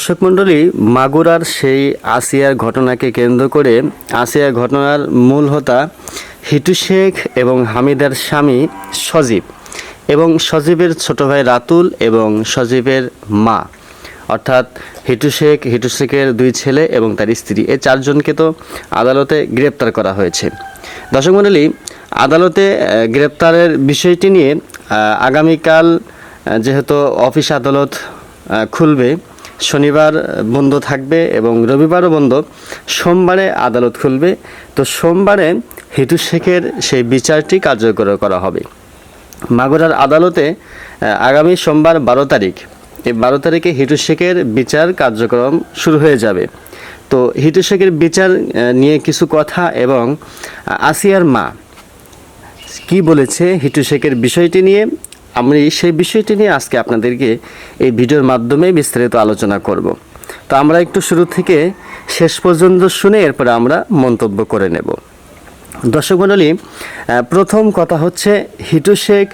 দর্শক মণ্ডলী, মাগুরার সেই আসিয়ার ঘটনাকে কেন্দ্র করে আসিয়ার ঘটনার মূল হোতা হিটু শেখ এবং হামিদার স্বামী সজীব এবং সজীবের ছোট ভাই রাতুল এবং সজীবের মা। অর্থাৎ হিটু শেখ, হিটু শেখের দুই ছেলে এবং তার স্ত্রী। এই চারজনকে তো আদালতে গ্রেপ্তার করা হয়েছে। দর্শক মণ্ডলী, আদালতে গ্রেপ্তারের বিষয়টি নিয়ে আগামীকাল যেহেতু অফিস আদালত খুলবে শনিবার বন্ধ থাকবে এবং রবিবারও বন্ধ। সোমবারে আদালত খুলবে। তো সোমবারে হিটু শেখের সেই বিচারটি কার্যকর করা হবে। মাগুরার আদালতে আগামী সোমবার বারো তারিখ, এই বারো তারিখে হিটু শেখের বিচার কার্যক্রম শুরু হয়ে যাবে। তো হিটু শেখের বিচার নিয়ে কিছু কথা এবং আসিয়ার মা কি বলেছে হিটু শেখের বিষয়টি নিয়ে? আমি সেই বিষয়টি নিয়ে আজকে আপনাদেরকে এই ভিডিওর মাধ্যমে বিস্তারিত আলোচনা করব। তো আমরা একটু শুরু থেকে শেষ পর্যন্ত শুনে এরপরে আমরা মন্তব্য করে নেব। দর্শক মণ্ডলী প্রথম কথা হচ্ছে হিটু শেখ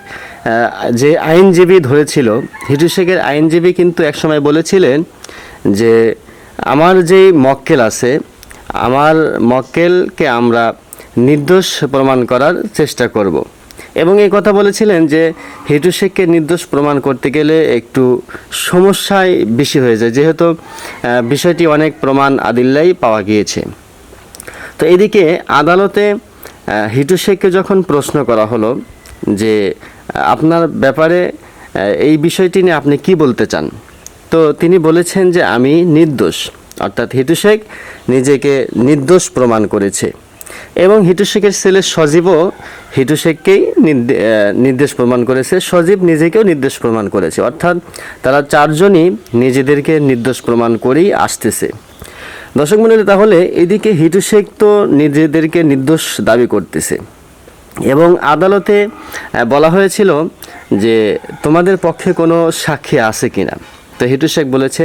যে আইনজীবী ধরেছিল, হিটু শেখের আইনজীবী কিন্তু একসময় বলেছিলেন যে, আমার যেই মক্কেল আছে, আমার মক্কেলকে আমরা নির্দোষ প্রমাণ করার চেষ্টা করব। এবং এই কথা বলেছিলেন যে হিটু শেখকে নির্দোষ প্রমাণ করতে গেলে একটু সমস্যায় বেশি হয়ে যায়। যেহেতু বিষয়টি অনেক প্রমাণ আদিল্লাই পাওয়া গিয়েছে। তো এদিকে আদালতে হিটু শেখকে যখন প্রশ্ন করা হলো যে আপনার ব্যাপারে এই বিষয়টি নিয়ে আপনি কি বলতে চান? তো তিনি বলেছেন যে, আমি নির্দোষ। অর্থাৎ হিটু শেখ নিজেকে নির্দোষ প্রমাণ করেছে। এবং হিটু শেখের ছেলে সজীবও হিটু শেখকেই নির্দেশ প্রমাণ করেছে। সজীব নিজেকেও নির্দেশ প্রমাণ করেছে। অর্থাৎ তারা চারজনই নিজেদেরকে নির্দোষ প্রমাণ করেই আসতেছে। দর্শক মন্ডলী, তাহলে এদিকে হিটু শেখ তো নিজেদেরকে নির্দোষ দাবি করতেছে। এবং আদালতে বলা হয়েছিল যে তোমাদের পক্ষে কোনো সাক্ষী আছে কিনা। তো হিটু শেখ বলেছে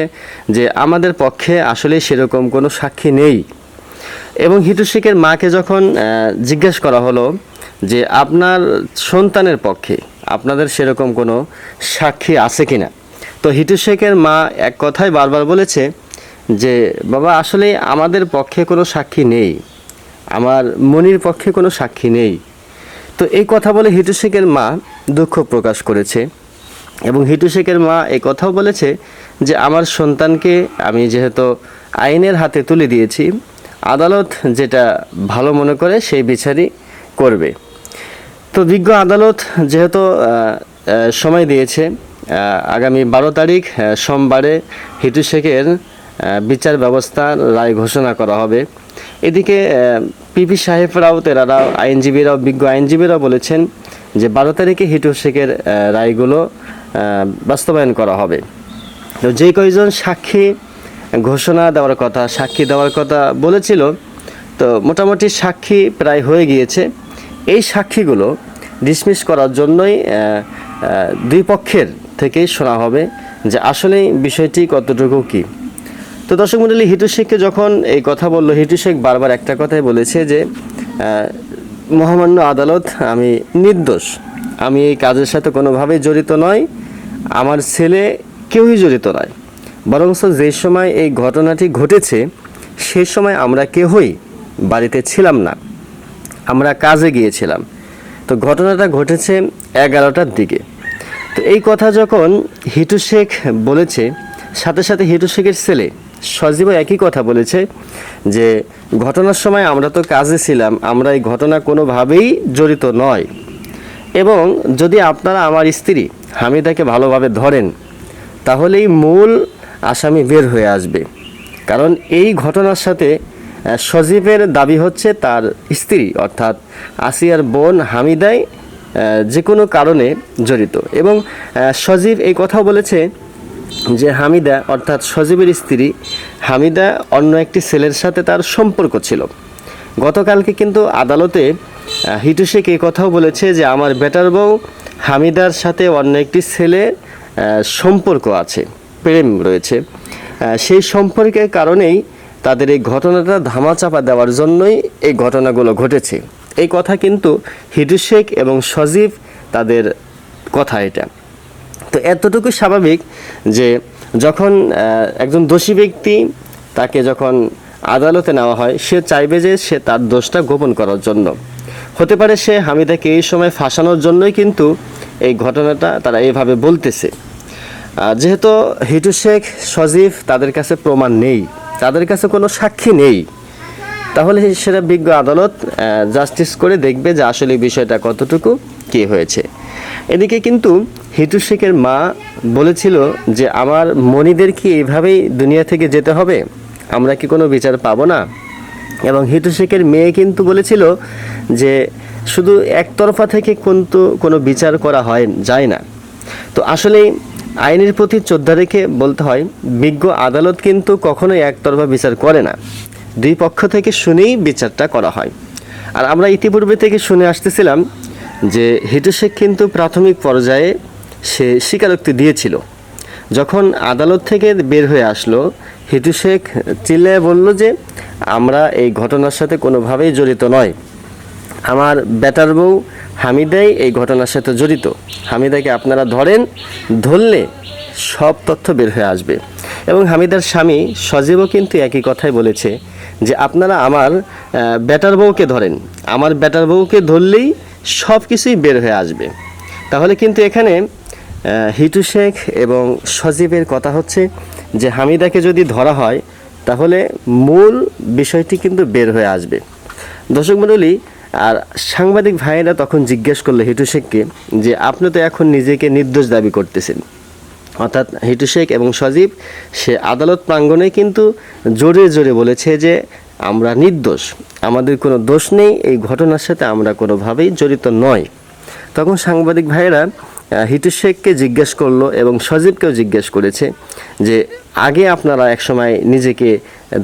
যে, আমাদের পক্ষে আসলে সেরকম কোনো সাক্ষী নেই। এবং হিটু শেখের মাকে যখন জিজ্ঞেস করা হলো যে আপনার সন্তানের পক্ষে আপনাদের সেরকম কোনো সাক্ষী আছে কি না তো হিটু শেখের মা এক কথাই বারবার বলেছে যে, বাবা, আসলে আমাদের পক্ষে কোনো সাক্ষী নেই। আমার মনির পক্ষে কোনো সাক্ষী নেই। তো এই কথা বলে হিটু শেখের মা দুঃখ প্রকাশ করেছে এবং হিটু শেখের মা এই কথাও বলেছে যে, আমার সন্তানকে আমি যেহেতু আইনের হাতে তুলে দিয়েছি আদালত যেটা ভালো মনে করে সেই বিচারই করবে। তো বিজ্ঞ আদালত যেহেতু সময় দিয়েছে আগামী বারো তারিখ সোমবারে হিটু শেখের বিচার ব্যবস্থার রায় ঘোষণা করা হবে। এদিকে পিপি সাহেবরাও তেরারা আইনজীবীরাও, বিজ্ঞ আইনজীবীরাও বলেছেন যে বারো তারিখে হিটু শেখের রায়গুলো বাস্তবায়ন করা হবে। তো যে কয়জন সাক্ষী ঘোষণা দেওয়ার কথা, সাক্ষী দেওয়ার কথা বলেছিল। তো মোটামুটি সাক্ষী প্রায় হয়ে গিয়েছে। এই সাক্ষীগুলো ডিসমিস করার জন্যই দুই পক্ষের থেকেই শোনা হবে যে আসলে বিষয়টি কতটুকু কী। তো দর্শক মন্ডলী হিটু শেখকে যখন এই কথা বলল, হিটু শেখ বারবার একটা কথাই বলেছে যে মহামান্য আদালত, আমি নির্দোষ। আমি এই কাজের সাথে কোনোভাবেই জড়িত নয় আমার ছেলে কেউই জড়িত নয়। বরং যে সময় এই ঘটনাটি ঘটেছে, সে সময় আমরা কেহই বাড়িতে ছিলাম না। আমরা কাজে গিয়েছিলাম। তো ঘটনাটা ঘটেছে এগারোটার দিকে। তো এই কথা যখন হিটু শেখ বলেছে, সাথে সাথে হিটু শেখের ছেলে সজীবও একই কথা বলেছে যে, ঘটনার সময় আমরা তো কাজে ছিলাম, আমরা এই ঘটনা কোনোভাবেই জড়িত নয়। এবং যদি আপনারা আমার স্ত্রী হামিদাকে ভালোভাবে ধরেন, তাহলেই মূল আসামি বের হয়ে আসবে। কারণ এই ঘটনার সাথে সজীবের দাবি হচ্ছে তার স্ত্রী, অর্থাৎ আসিয়ার বোন হামিদাই যে কোনো কারণে জড়িত। এবং সজীব এই কথাও বলেছে যে হামিদা, অর্থাৎ সজীবের স্ত্রী হামিদা অন্য একটি ছেলের সাথে তার সম্পর্ক ছিল। গতকালকে কিন্তু আদালতে হিটু শেখ এই কথাও বলেছে যে আমার বেটার বউ হামিদার সাথে অন্য একটি ছেলে সম্পর্ক আছে। প্রেম রয়েছে। সেই সম্পর্কের কারণেই তাদের এই ঘটনাটা ধামাচাপা দেওয়ার জন্যই এই ঘটনাগুলো ঘটেছে। এই কথা কিন্তু হিটু শেখ এবং সজীব তাদের কথা এটা। তো এতটুকু স্বাভাবিক যে যখন একজন দোষী ব্যক্তি তাকে যখন আদালতে নেওয়া হয়, সে চাইবে যে সে তার দোষটা গোপন করার জন্য। হতে পারে সে হামিদাকে এই সময় ফাঁসানোর জন্যই কিন্তু এই ঘটনাটা তারা এইভাবে বলতেছে। যেহেতু হিটু শেখ, সজীব তাদের কাছে প্রমাণ নেই, তাদের কাছে কোনো সাক্ষী নেই, তাহলে সেটা বিজ্ঞ আদালত জাস্টিস করে দেখবে যে আসলে বিষয়টা কতটুকু, কি হয়েছে। এদিকে কিন্তু হিটু শেখের মা বলেছিল যে, আমার মনিদের কি এইভাবেই দুনিয়া থেকে যেতে হবে? আমরা কি কোনো বিচার পাবো না? এবং হিটু শেখের মেয়ে কিন্তু বলেছিল যে, শুধু একতরফা থেকে কিন্তু কোনো বিচার করা হয়, যায় না। তো আসলে আইনের প্রতি শ্রদ্ধা রেখে বলতে হয়, বিজ্ঞ আদালত কিন্তু কখনোই একতরফা বিচার করে না। দুই পক্ষ থেকে শুনেই বিচারটা করা হয়। আর আমরা ইতিপূর্বে থেকে শুনে আসতেছিলাম যে হিটু শেখ কিন্তু প্রাথমিক পর্যায়ে সে স্বীকারোক্তি দিয়েছিল। যখন আদালত থেকে বের হয়ে আসলো হিটু শেখ চিল্লায় বলল যে, আমরা এই ঘটনার সাথে কোনোভাবেই জড়িত নয়। আমার বেটার বউ হামিদাই এই ঘটনার সাথে জড়িত। হামিদাকে আপনারা ধরেন, ধরলে সব তথ্য বের হয়ে আসবে। এবং হামিদার স্বামী সজীবও কিন্তু একই কথাই বলেছে যে আপনারা আমার বেটার বউকে ধরেন। আমার বেটার বউকে ধরলেই সব কিছুই বের হয়ে আসবে। তাহলে কিন্তু এখানে হিটু শেখ এবং সজীবের কথা হচ্ছে যে হামিদাকে যদি ধরা হয়, তাহলে মূল বিষয়টি কিন্তু বের হয়ে আসবে। দর্শক মণ্ডলী আর সাংবাদিক ভাইয়েরা তখন জিজ্ঞেস করল হিটু শেখকে যে আপনি তো এখন নিজেকে নির্দোষ দাবি করতেছেন। অর্থাৎ হিটু শেখ এবং সজীব, সে আদালত প্রাঙ্গণে কিন্তু জোরে জোরে বলেছে যে আমরা নির্দোষ, আমাদের কোনো দোষ নেই, এই ঘটনার সাথে আমরা কোনোভাবেই জড়িত নয়। তখন সাংবাদিক ভাইয়েরা হিটু শেখকে জিজ্ঞেস করল এবং সজীবকেও জিজ্ঞেস করেছে যে আগে আপনারা একসময় নিজেকে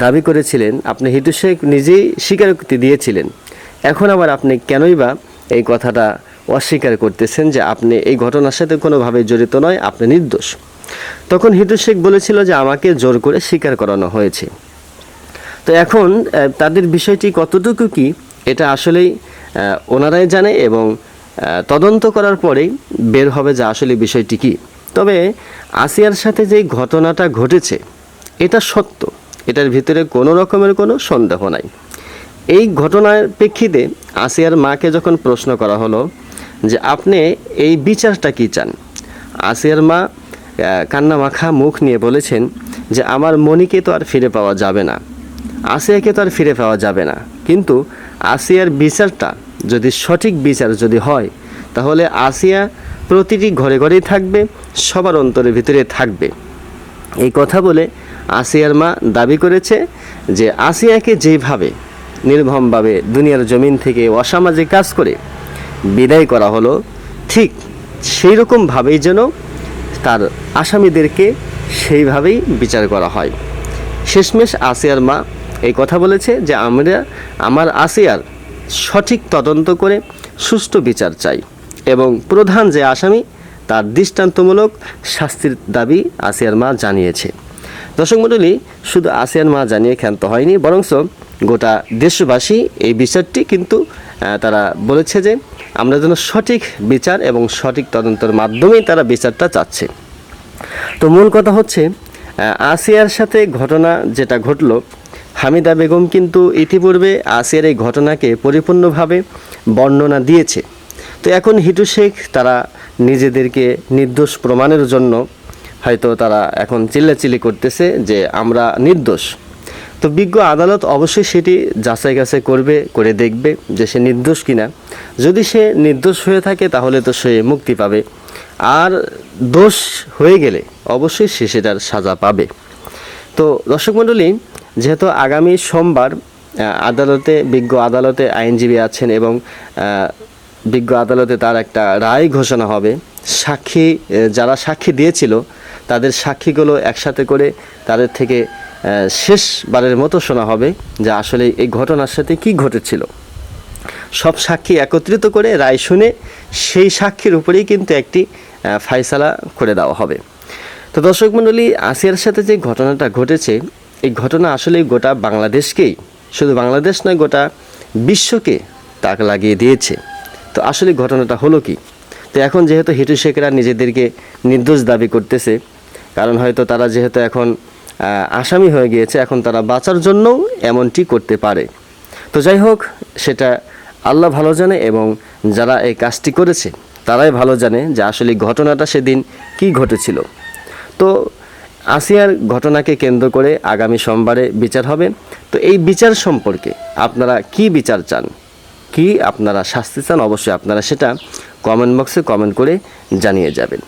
দাবি করেছিলেন, আপনি হিটু শেখ নিজেই স্বীকারোক্তি দিয়েছিলেন। এখন আবার আপনি কেনই বা এই কথাটা অস্বীকার করতেছেন যে আপনি এই ঘটনার সাথে কোনোভাবে জড়িত নয়, আপনি নির্দোষ। তখন হিটু শেখ বলেছিল যে আমাকে জোর করে স্বীকার করানো হয়েছে। তো এখন তাদের বিষয়টি কতটুকু কি, এটা আসলেই ওনারাই জানে এবং তদন্ত করার পরেই বের হবে যে আসলে বিষয়টি কি। তবে আসিয়ার সাথে যে ঘটনাটা ঘটেছে, এটা সত্য। এটার ভিতরে কোনো রকমের কোনো সন্দেহ নাই। এই ঘটনার প্রেক্ষিতে আসিয়ার মাকে যখন প্রশ্ন করা হলো যে, আপনি এই বিচারটা কি চান? আসিয়ার মা কান্না মাখা মুখ নিয়ে বলেছেন যে, আমার মনিকে তো আর ফিরে পাওয়া যাবে না। আসিয়াকে তো আর ফিরে পাওয়া যাবে না। কিন্তু আসিয়ার বিচারটা যদি সঠিক বিচার যদি হয়, তাহলে আসিয়া প্রতিটি ঘরে ঘরেই থাকবে, সবার অন্তরের ভিতরে থাকবে। এই কথা বলে আসিয়ার মা দাবি করেছে যে, আসিয়াকে যেভাবে নির্মমভাবে দুনিয়ার জমিন থেকে অসামাজিক কাজ করে বিদায় করা হলো। ঠিক সেই রকমভাবেই যেন তার আসামিদেরকে সেইভাবেই বিচার করা হয়। শেষমেশ আসিয়ার মা এই কথা বলেছে যে, আমরা, আমার আসিয়ার সঠিক তদন্ত করে সুষ্ঠু বিচার চাই এবং প্রধান যে আসামি, তার দৃষ্টান্তমূলক শাস্তির দাবি আসিয়ার মা জানিয়েছে। দর্শক মণ্ডলী, শুধু আসিয়ার মা জানিয়ে ক্ষান্ত হয়নি, বরংস গোটা দেশবাসী এই বিচারটি কিন্তু তারা বলেছে যে আমরা যেন সঠিক বিচার এবং সঠিক তদন্তের মাধ্যমেই তারা বিচারটা চাচ্ছে। তো মূল কথা হচ্ছে আসিয়ার সাথে ঘটনা যেটা ঘটলো, হামিদা বেগম কিন্তু ইতিপূর্বে আসিয়ার এই ঘটনাকে পরিপূর্ণভাবে বর্ণনা দিয়েছে। তো এখন হিটু শেখ তারা নিজেদেরকে নির্দোষ প্রমাণের জন্য হয়তো তারা এখন চিল্লাচিল্লি করতেছে যে আমরা নির্দোষ। তো বিজ্ঞ আদালত অবশ্যই সেটি যাচাই গাছাই করবে, করে দেখবে যে সে নির্দোষ কিনা। যদি সে নির্দোষ হয়ে থাকে, তাহলে তো সে মুক্তি পাবে। আর দোষ হয়ে গেলে অবশ্যই সে সেটার সাজা পাবে। তো দর্শক মণ্ডলী, যেহেতু আগামী সোমবার আদালতে, বিজ্ঞ আদালতে আইনজীবী আছেন এবং বিজ্ঞ আদালতে তার একটা রায় ঘোষণা হবে, সাক্ষী যারা সাক্ষী দিয়েছিল, তাদের সাক্ষীগুলো একসাথে করে তাদের থেকে শেষবারের মতো শোনা হবে যে আসলে এই ঘটনার সাথে কি ঘটেছিল। সব সাক্ষী একত্রিত করে রায় শুনে সেই সাক্ষীর উপরেই কিন্তু একটি আহ, ফায়সালা করে দেওয়া হবে। তো দর্শক মণ্ডলী আসিয়ার সাথে যে ঘটনাটা ঘটেছে এই ঘটনা আসলে গোটা বাংলাদেশকেই শুধু বাংলাদেশ নয় গোটা বিশ্বকে তাক লাগিয়ে দিয়েছে। তো আসলে ঘটনাটা হলো কি? তো এখন যেহেতু হিটু শেখরা নিজেদেরকে নির্দোষ দাবি করতেছে কারণ হয়তো তারা যেহেতু এখন আসামি হয়ে গিয়েছে, এখন তারা বাঁচার জন্যও এমনটি করতে পারে। তো যাই হোক, সেটা আল্লাহ ভালো জানে এবং যারা এই কাজটি করেছে, তারাই ভালো জানে যে আসলে ঘটনাটা সেদিন কি ঘটেছিল। তো আসিয়ার ঘটনাকে কেন্দ্র করে আগামী সোমবারে বিচার হবে। তো এই বিচার সম্পর্কে আপনারা কি বিচার চান? কি আপনারা শাস্তি চান? অবশ্যই আপনারা সেটা কমেন্ট বক্সে কমেন্ট করে জানিয়ে যাবেন।